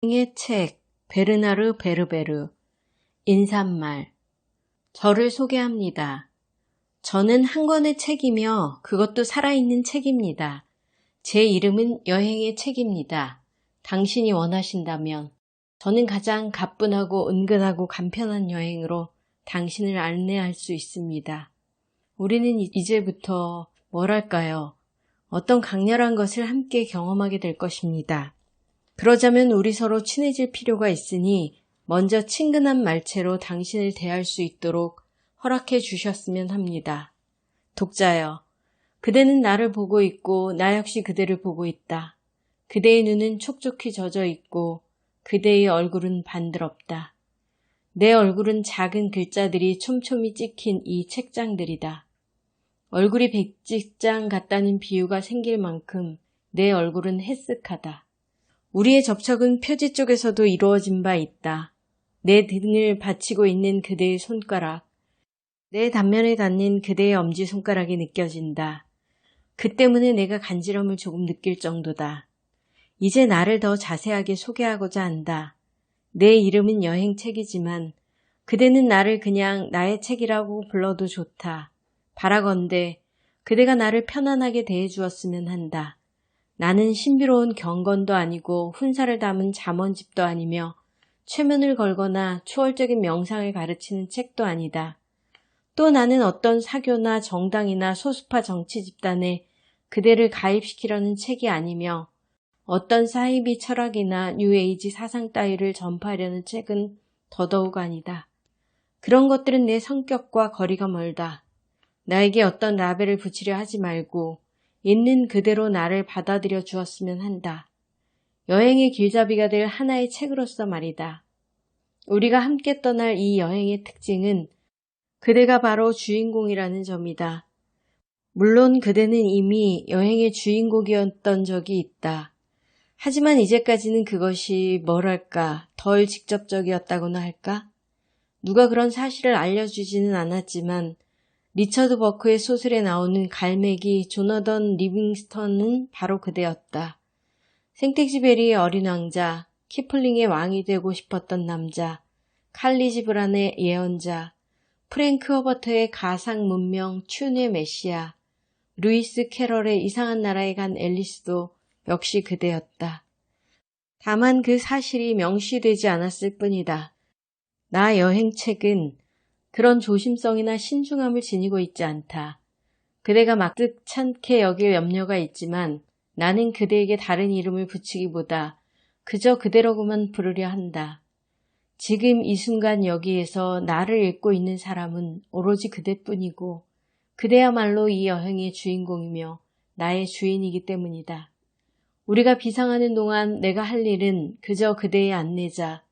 의 책 베르나르 베르베르 인사말 저를 소개합니다. 저는 한 권의 책이며 그것도 살아있는 책입니다. 제 이름은 여행의 책입니다. 당신이 원하신다면 저는 가장 가뿐하고 은근하고 간편한 여행으로 당신을 안내할 수 있습니다. 우리는 이제부터 뭐랄까요? 어떤 강렬한 것을 함께 경험하게 될 것입니다. 그러자면 우리 서로 친해질 필요가 있으니 먼저 친근한 말체로 당신을 대할 수 있도록 허락해 주셨으면 합니다. 독자여, 그대는 나를 보고 있고 나 역시 그대를 보고 있다. 그대의 눈은 촉촉히 젖어 있고 그대의 얼굴은 반드럽다. 내 얼굴은 작은 글자들이 촘촘히 찍힌 이 책장들이다. 얼굴이 백직장 같다는 비유가 생길 만큼 내 얼굴은 헬쓱하다. 우리의 접촉은 표지 쪽에서도 이루어진 바 있다. 내 등을 받치고 있는 그대의 손가락, 내 단면에 닿는 그대의 엄지손가락이 느껴진다. 그 때문에 내가 간지럼을 조금 느낄 정도다. 이제 나를 더 자세하게 소개하고자 한다. 내 이름은 여행책이지만 그대는 나를 그냥 나의 책이라고 불러도 좋다. 바라건대 그대가 나를 편안하게 대해주었으면 한다. 나는 신비로운 경건도 아니고 훈사를 담은 잠언집도 아니며 최면을 걸거나 초월적인 명상을 가르치는 책도 아니다. 또 나는 어떤 사교나 정당이나 소수파 정치 집단에 그대를 가입시키려는 책이 아니며 어떤 사이비 철학이나 뉴에이지 사상 따위를 전파하려는 책은 더더욱 아니다. 그런 것들은 내 성격과 거리가 멀다. 나에게 어떤 라벨을 붙이려 하지 말고 있는 그대로 나를 받아들여 주었으면 한다. 여행의 길잡이가 될 하나의 책으로서 말이다. 우리가 함께 떠날 이 여행의 특징은 그대가 바로 주인공이라는 점이다. 물론 그대는 이미 여행의 주인공이었던 적이 있다. 하지만 이제까지는 그것이 뭐랄까 덜 직접적이었다고나 할까? 누가 그런 사실을 알려주지는 않았지만 리처드 버크의 소설에 나오는 갈매기 조너던 리빙스턴은 바로 그대였다. 생텍쥐베리의 어린 왕자, 키플링의 왕이 되고 싶었던 남자, 칼리지 브란의 예언자, 프랭크 허버트의 가상 문명 춘의 메시아, 루이스 캐럴의 이상한 나라에 간 앨리스도 역시 그대였다. 다만 그 사실이 명시되지 않았을 뿐이다. 나 여행책은 그런 조심성이나 신중함을 지니고 있지 않다. 그대가 막득찮게 여길 염려가 있지만 나는 그대에게 다른 이름을 붙이기보다 그저 그대로고만 부르려 한다. 지금 이 순간 여기에서 나를 읽고 있는 사람은 오로지 그대뿐이고 그대야말로 이 여행의 주인공이며 나의 주인이기 때문이다. 우리가 비상하는 동안 내가 할 일은 그저 그대의 안내자,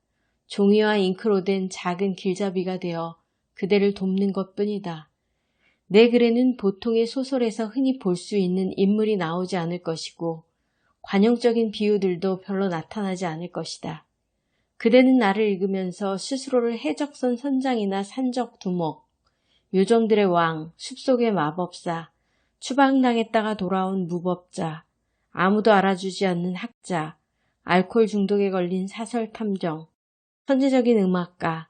종이와 잉크로 된 작은 길잡이가 되어 그대를 돕는 것 뿐이다. 내 글에는 보통의 소설에서 흔히 볼 수 있는 인물이 나오지 않을 것이고 관용적인 비유들도 별로 나타나지 않을 것이다. 그대는 나를 읽으면서 스스로를 해적선 선장이나 산적 두목, 요정들의 왕, 숲속의 마법사, 추방당했다가 돌아온 무법자, 아무도 알아주지 않는 학자, 알코올 중독에 걸린 사설 탐정, 천재적인 음악가,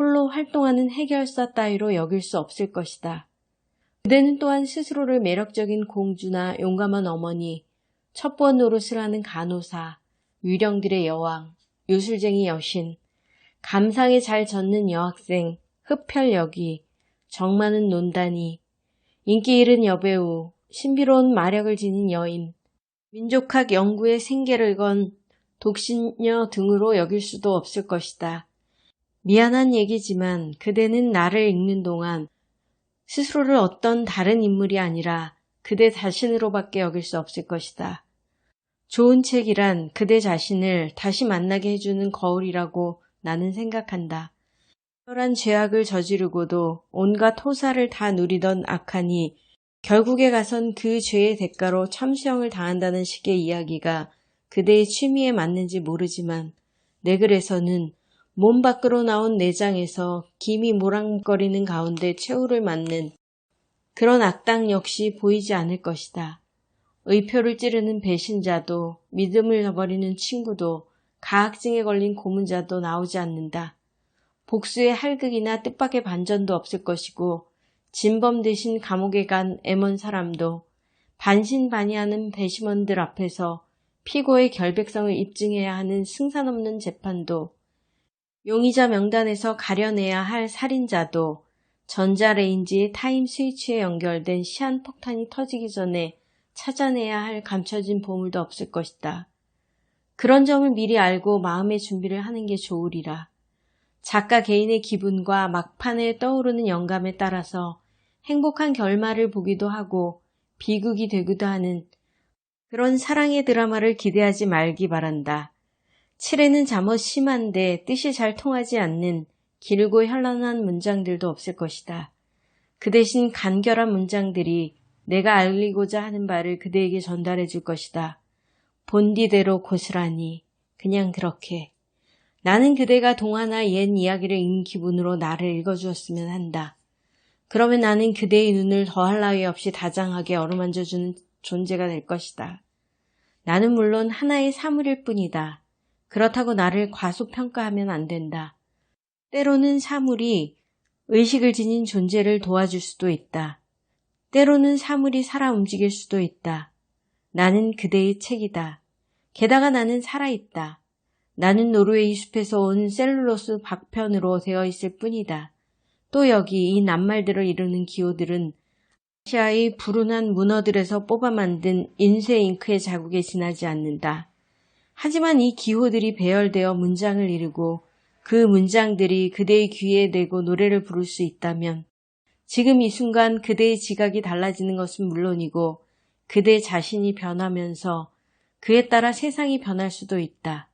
홀로 활동하는 해결사 따위로 여길 수 없을 것이다. 그대는 또한 스스로를 매력적인 공주나 용감한 어머니, 첩보원 노릇을 하는 간호사, 유령들의 여왕, 요술쟁이 여신, 감상에 잘 젖는 여학생, 흡혈 여기, 정 많은 논단이, 인기 잃은 여배우, 신비로운 마력을 지닌 여인, 민족학 연구에 생계를 건 독신녀 등으로 여길 수도 없을 것이다. 미안한 얘기지만 그대는 나를 읽는 동안 스스로를 어떤 다른 인물이 아니라 그대 자신으로밖에 여길 수 없을 것이다. 좋은 책이란 그대 자신을 다시 만나게 해주는 거울이라고 나는 생각한다. 특별한 죄악을 저지르고도 온갖 호사를 다 누리던 악한이 결국에 가선 그 죄의 대가로 참수형을 당한다는 식의 이야기가 그대의 취미에 맞는지 모르지만 내 글에서는 몸 밖으로 나온 내장에서 김이 모랑거리는 가운데 최후를 맞는 그런 악당 역시 보이지 않을 것이다. 의표를 찌르는 배신자도 믿음을 저버리는 친구도 가학증에 걸린 고문자도 나오지 않는다. 복수의 할극이나 뜻밖의 반전도 없을 것이고 진범 대신 감옥에 간 애먼 사람도 반신반의하는 배심원들 앞에서 피고의 결백성을 입증해야 하는 승산 없는 재판도 용의자 명단에서 가려내야 할 살인자도 전자레인지의 타임 스위치에 연결된 시한폭탄이 터지기 전에 찾아내야 할 감춰진 보물도 없을 것이다. 그런 점을 미리 알고 마음의 준비를 하는 게 좋으리라. 작가 개인의 기분과 막판에 떠오르는 영감에 따라서 행복한 결말을 보기도 하고 비극이 되기도 하는 그런 사랑의 드라마를 기대하지 말기 바란다. 칠에는 잠옷 심한데 뜻이 잘 통하지 않는 길고 현란한 문장들도 없을 것이다. 그 대신 간결한 문장들이 내가 알리고자 하는 바를 그대에게 전달해 줄 것이다. 본디대로 고스란히 그냥 그렇게 나는 그대가 동화나 옛 이야기를 읽는 기분으로 나를 읽어주었으면 한다. 그러면 나는 그대의 눈을 더할 나위 없이 다장하게 어루만져주는 존재가 될 것이다. 나는 물론 하나의 사물일 뿐이다. 그렇다고 나를 과소평가하면 안 된다. 때로는 사물이 의식을 지닌 존재를 도와줄 수도 있다. 때로는 사물이 살아 움직일 수도 있다. 나는 그대의 책이다. 게다가 나는 살아있다. 나는 노르웨이 숲에서 온 셀룰로스 박편으로 되어 있을 뿐이다. 또 여기 이 낱말들을 이루는 기호들은 아시아의 불운한 문어들에서 뽑아 만든 인쇄 잉크의 자국에 지나지 않는다. 하지만 이 기호들이 배열되어 문장을 이루고 그 문장들이 그대의 귀에 대고 노래를 부를 수 있다면 지금 이 순간 그대의 지각이 달라지는 것은 물론이고 그대 자신이 변하면서 그에 따라 세상이 변할 수도 있다.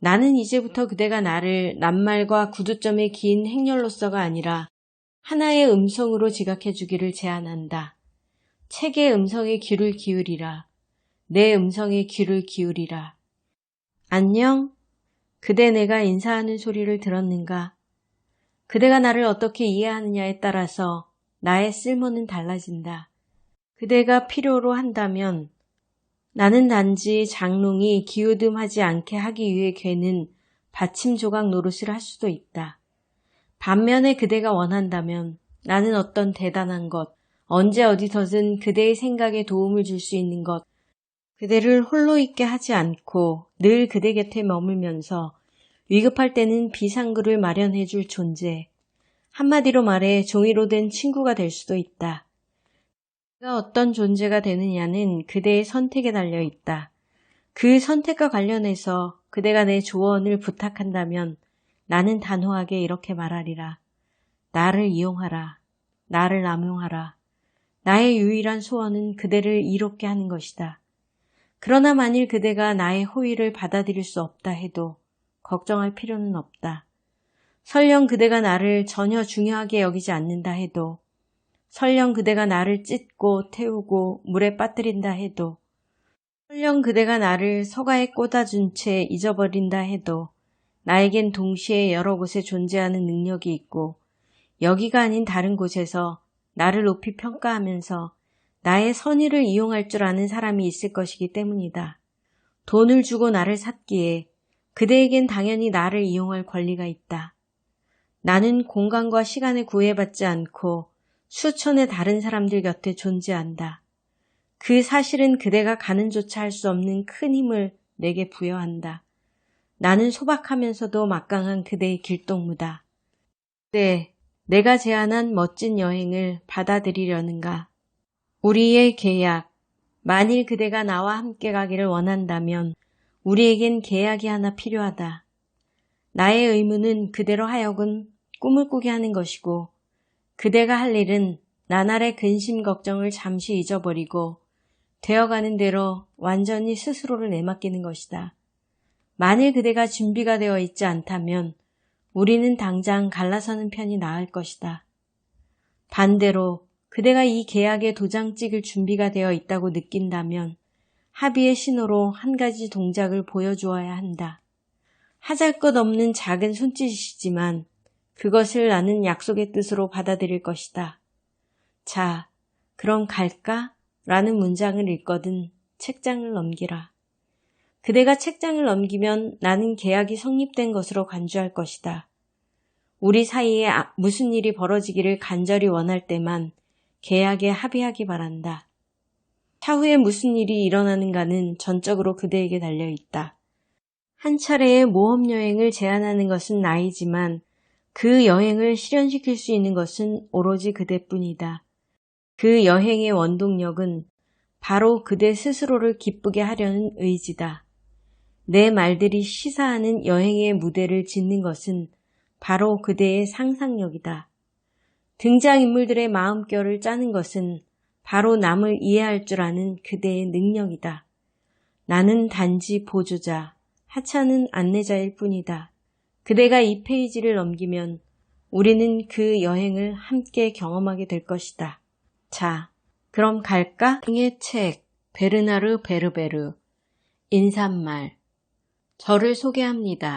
나는 이제부터 그대가 나를 낱말과 구두점의 긴 행렬로서가 아니라 하나의 음성으로 지각해 주기를 제안한다. 책의 음성에 귀를 기울이라. 내 음성에 귀를 기울이라. 안녕? 그대 내가 인사하는 소리를 들었는가? 그대가 나를 어떻게 이해하느냐에 따라서 나의 쓸모는 달라진다. 그대가 필요로 한다면 나는 단지 장롱이 기우듬하지 않게 하기 위해 괴는 받침 조각 노릇을 할 수도 있다. 반면에 그대가 원한다면 나는 어떤 대단한 것, 언제 어디서든 그대의 생각에 도움을 줄 수 있는 것, 그대를 홀로 있게 하지 않고 늘 그대 곁에 머물면서 위급할 때는 비상구를 마련해 줄 존재. 한마디로 말해 종이로 된 친구가 될 수도 있다. 그가 어떤 존재가 되느냐는 그대의 선택에 달려 있다. 그 선택과 관련해서 그대가 내 조언을 부탁한다면 나는 단호하게 이렇게 말하리라. 나를 이용하라. 나를 남용하라. 나의 유일한 소원은 그대를 이롭게 하는 것이다. 그러나 만일 그대가 나의 호의를 받아들일 수 없다 해도 걱정할 필요는 없다. 설령 그대가 나를 전혀 중요하게 여기지 않는다 해도 설령 그대가 나를 찢고 태우고 물에 빠뜨린다 해도 설령 그대가 나를 서가에 꽂아준 채 잊어버린다 해도 나에겐 동시에 여러 곳에 존재하는 능력이 있고 여기가 아닌 다른 곳에서 나를 높이 평가하면서 나의 선의를 이용할 줄 아는 사람이 있을 것이기 때문이다. 돈을 주고 나를 샀기에 그대에겐 당연히 나를 이용할 권리가 있다. 나는 공간과 시간에 구애받지 않고 수천의 다른 사람들 곁에 존재한다. 그 사실은 그대가 가는조차 할 수 없는 큰 힘을 내게 부여한다. 나는 소박하면서도 막강한 그대의 길동무다. 네, 내가 제안한 멋진 여행을 받아들이려는가? 우리의 계약, 만일 그대가 나와 함께 가기를 원한다면 우리에겐 계약이 하나 필요하다. 나의 의무는 그대로 하여금 꿈을 꾸게 하는 것이고 그대가 할 일은 나날의 근심 걱정을 잠시 잊어버리고 되어가는 대로 완전히 스스로를 내맡기는 것이다. 만일 그대가 준비가 되어 있지 않다면 우리는 당장 갈라서는 편이 나을 것이다. 반대로 그대가 이 계약에 도장 찍을 준비가 되어 있다고 느낀다면 합의의 신호로 한 가지 동작을 보여주어야 한다. 하잘 것 없는 작은 손짓이지만 그것을 나는 약속의 뜻으로 받아들일 것이다. 자, 그럼 갈까? 라는 문장을 읽거든 책장을 넘기라. 그대가 책장을 넘기면 나는 계약이 성립된 것으로 간주할 것이다. 우리 사이에 아- 무슨 일이 벌어지기를 간절히 원할 때만 계약에 합의하기 바란다. 차후에 무슨 일이 일어나는가는 전적으로 그대에게 달려 있다. 한 차례의 모험 여행을 제안하는 것은 나이지만 그 여행을 실현시킬 수 있는 것은 오로지 그대뿐이다. 그 여행의 원동력은 바로 그대 스스로를 기쁘게 하려는 의지다. 내 말들이 시사하는 여행의 무대를 짓는 것은 바로 그대의 상상력이다. 등장인물들의 마음결을 짜는 것은 바로 남을 이해할 줄 아는 그대의 능력이다. 나는 단지 보조자, 하찮은 안내자일 뿐이다. 그대가 이 페이지를 넘기면 우리는 그 여행을 함께 경험하게 될 것이다. 자, 그럼 갈까? 의 책, 베르나르 베르베르, 인사말. 저를 소개합니다.